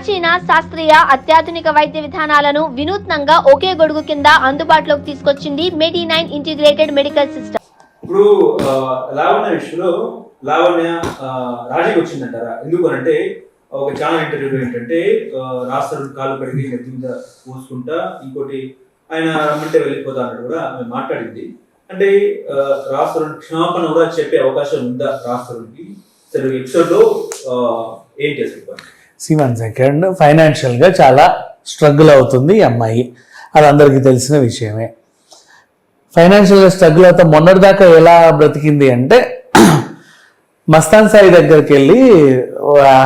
ప్రాచీన శాస్త్రీయ అత్యాధునిక వైద్య విధానాలను వినూత్నంగా ఒకే గొడుగు కింద అందుబాటులోకి తీసుకొచ్చింది Medi nine integrated medical system. ఇప్పుడు లావణ్య విషయంలో లావణ్య ఆ, రాజీకి వచ్చిందంటారా? ఎందుకు అంటే ఒక ఛానల్ ఇంటర్వ్యూలో ఏంటంటే ఆ, రాస్తారు కాలు కడిగి నెత్తి మీద పోసుకుంటా ఇంకోటి ఆయన రమ్మంటే వెళ్ళిపోతా అన్నట్టు కూడా ఆమె మాట్లాడింది. అంటే రాస్తారు క్షమాపణ కూడా చెప్పే అవకాశం ఉందా రాస్తారుకి అసలు ఎపిసోడ్లో ఏంటి అసలు సి వన్ సెకండ్ ఫైనాన్షియల్గా చాలా స్ట్రగుల్ అవుతుంది ఈ అమ్మాయి. అది అందరికీ తెలిసిన విషయమే. ఫైనాన్షియల్గా స్ట్రగుల్ అవుతా మొన్నటిదాకా ఎలా బ్రతికింది అంటే మస్తాన్ సాయి దగ్గరికి వెళ్ళి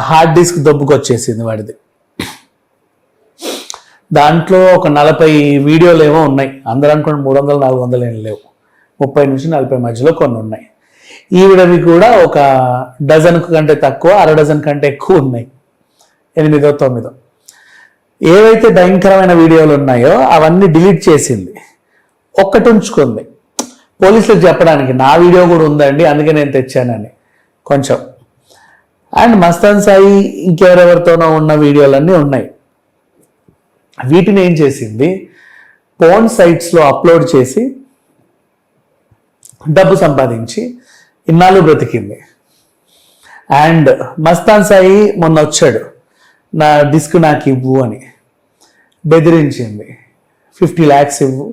హార్డ్ డిస్క్ దొబ్బుకొచ్చేసింది వాడిది. దాంట్లో ఒక నలభై వీడియోలు ఏమో ఉన్నాయి. అందరూ అనుకోండి మూడు వందలు నాలుగు వందలు ఏం లేవు. ముప్పై నుంచి నలభై మధ్యలో కొన్ని ఉన్నాయి. ఈవిడవి కూడా ఒక డజన్ కంటే తక్కువ అర డజన్ కంటే ఎక్కువ ఉన్నాయి. ఎనిమిదో తొమ్మిదో. ఏవైతే భయంకరమైన వీడియోలు ఉన్నాయో అవన్నీ డిలీట్ చేసింది. ఒక్కటి ఉంచుకుంది. పోలీసులకు చెప్పడానికి నా వీడియో కూడా ఉందండి అందుకే నేను తెచ్చానని. కొంచెం. అండ్ మస్తాన్ సాయి ఇంకెవరెవరితోనో ఉన్న వీడియోలన్నీ ఉన్నాయి. వీటిని ఏం చేసింది? పోన్ సైట్స్లో అప్లోడ్ చేసి డబ్బు సంపాదించి ఇన్నాళ్ళు బ్రతికింది. అండ్ మస్తాన్ సాయి మొన్న వచ్చాడు. నా డిస్క్ నాకు ఇవ్వు అని బెదిరించింది. ఫిఫ్టీ ల్యాక్స్ ఇవ్వు.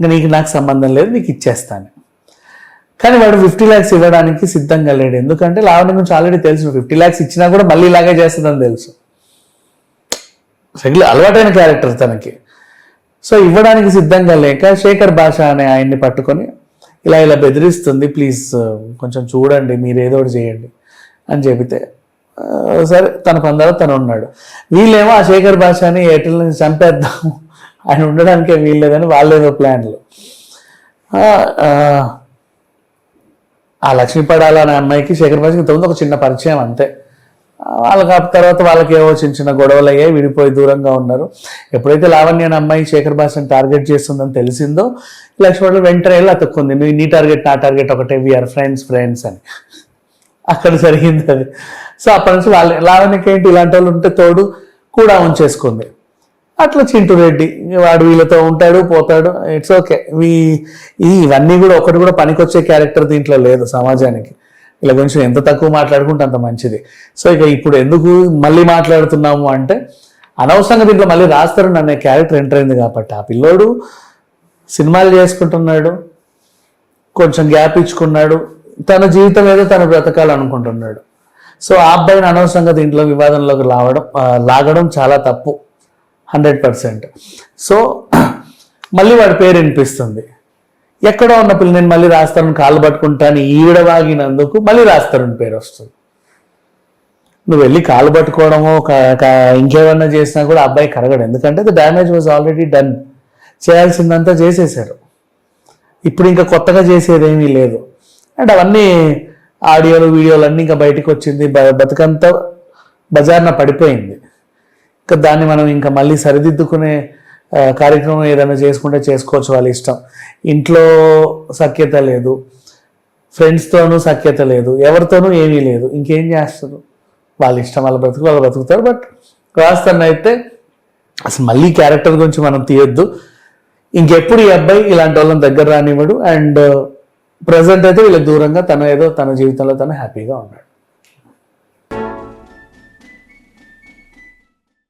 నీకు నాకు సంబంధం లేదు నీకు ఇచ్చేస్తాను. కానీ వాడు ఫిఫ్టీ ల్యాక్స్ ఇవ్వడానికి సిద్ధంగా లేడు. ఎందుకంటే లావణ్య గురించి ఆల్రెడీ తెలుసు. ఫిఫ్టీ ల్యాక్స్ ఇచ్చినా కూడా మళ్ళీ ఇలాగే చేస్తుందని తెలుసు. రెగ్యులర్ అలవాటైన క్యారెక్టర్ తనకి. సో ఇవ్వడానికి సిద్ధంగా లేక శేఖర్ భాష అనే ఆయన్ని పట్టుకొని ఇలా ఇలా బెదిరిస్తుంది. ప్లీజ్ కొంచెం చూడండి మీరు ఏదో ఒకటి చేయండి అని చెబితే సరే తన పందాలో తను ఉన్నాడు. వీళ్ళేమో ఆ శేఖర్ భాషని ఎయిర్టెల్ నుంచి చంపేద్దాము ఆయన ఉండడానికే వీల్లేదని వాళ్ళేదో ప్లాన్లు. ఆ, లక్ష్మీపడాల అనే అమ్మాయికి శేఖర్ భాషకి తొమ్మిది ఒక చిన్న పరిచయం అంతే. వాళ్ళకి ఆ తర్వాత వాళ్ళకి ఏవో చిన్న చిన్న గొడవలు అయ్యాయి విడిపోయి దూరంగా ఉన్నారు. ఎప్పుడైతే లావణ్య అనే అమ్మాయి శేఖర్ భాషను టార్గెట్ చేస్తుందని తెలిసిందో లక్ష్మణ్ వెంటనే వెళ్ళి అతుక్కుంది. నీ టార్గెట్ నా టార్గెట్ ఒకటే వీఆర్ ఫ్రెండ్స్ ఫ్రెండ్స్ అని. అక్కడ జరిగింది అది సో అప్పటి నుంచి వాళ్ళ లావణ్యకేంటి ఇలాంటి వాళ్ళు ఉంటే తోడు కూడా ఉంచేసుకుంది అట్లా చింటూ రెడ్డి వాడు వీళ్ళతో ఉంటాడు పోతాడు ఇట్స్ ఓకే ఈ ఇవన్నీ కూడా ఒకటి కూడా పనికొచ్చే క్యారెక్టర్ దీంట్లో లేదు సమాజానికి. ఇలా కొంచెం ఎంత తక్కువ మాట్లాడుకుంటే అంత మంచిది. సో ఇక ఇప్పుడు ఎందుకు మళ్ళీ మాట్లాడుతున్నాము అంటే అనవసరంగా దీంట్లో మళ్ళీ రాస్తారు అనే క్యారెక్టర్ ఎంటర్ అయింది కాబట్టి ఆ పిల్లోడు సినిమాలు చేసుకుంటున్నాడు కొంచెం గ్యాప్ ఇచ్చుకున్నాడు తన జీవితం ఏదో తను బ్రతకాలనుకుంటున్నాడు. సో ఆ అబ్బాయిని అనవసరంగా దీంట్లో వివాదంలోకి లావడం లాగడం చాలా తప్పు. Hundred percent. సో మళ్ళీ వాడి పేరు వినిపిస్తుంది. ఎక్కడో ఉన్న పిల్ల నేను మళ్ళీ రాస్తాను కాళ్ళు పట్టుకుంటాను ఈవిడ వాగినందుకు మళ్ళీ రాస్తారని పేరు వస్తుంది. నువ్వు వెళ్ళి కాలు పట్టుకోవడమో ఇంకేమన్నా చేసినా కూడా అబ్బాయి కరగడు. ఎందుకంటే the damage was already done చేయాల్సిందంతా చేసేసారు ఇప్పుడు ఇంకా కొత్తగా చేసేది ఏమీ లేదు. అండ్ అవన్నీ ఆడియోలు వీడియోలు అన్నీ ఇంకా బయటకు వచ్చింది. బ- బతుకంతా బజార్న పడిపోయింది. ఇంకా దాన్ని మనం ఇంకా మళ్ళీ సరిదిద్దుకునే కార్యక్రమం ఏదైనా చేసుకుంటే చేసుకోవచ్చు వాళ్ళ ఇష్టం. ఇంట్లో సఖ్యత లేదు. ఫ్రెండ్స్తోనూ సఖ్యత లేదు. ఎవరితోనూ ఏమీ లేదు. ఇంకేం చేస్తారు? వాళ్ళ ఇష్టం వాళ్ళ బ్రతుకు వాళ్ళు బ్రతుకుతారు. బట్ రాస్తాను అయితే అసలు మళ్ళీ క్యారెక్టర్ గురించి మనం తీయొద్దు. ఇంకెప్పుడు ఈ అబ్బాయి ఇలాంటి వాళ్ళని దగ్గర రానివ్వడు. అండ్ ప్రజెంట్ అయితే వీళ్ళకి దూరంగా తను ఏదో తన జీవితంలో తను హ్యాపీగా ఉన్నాడు.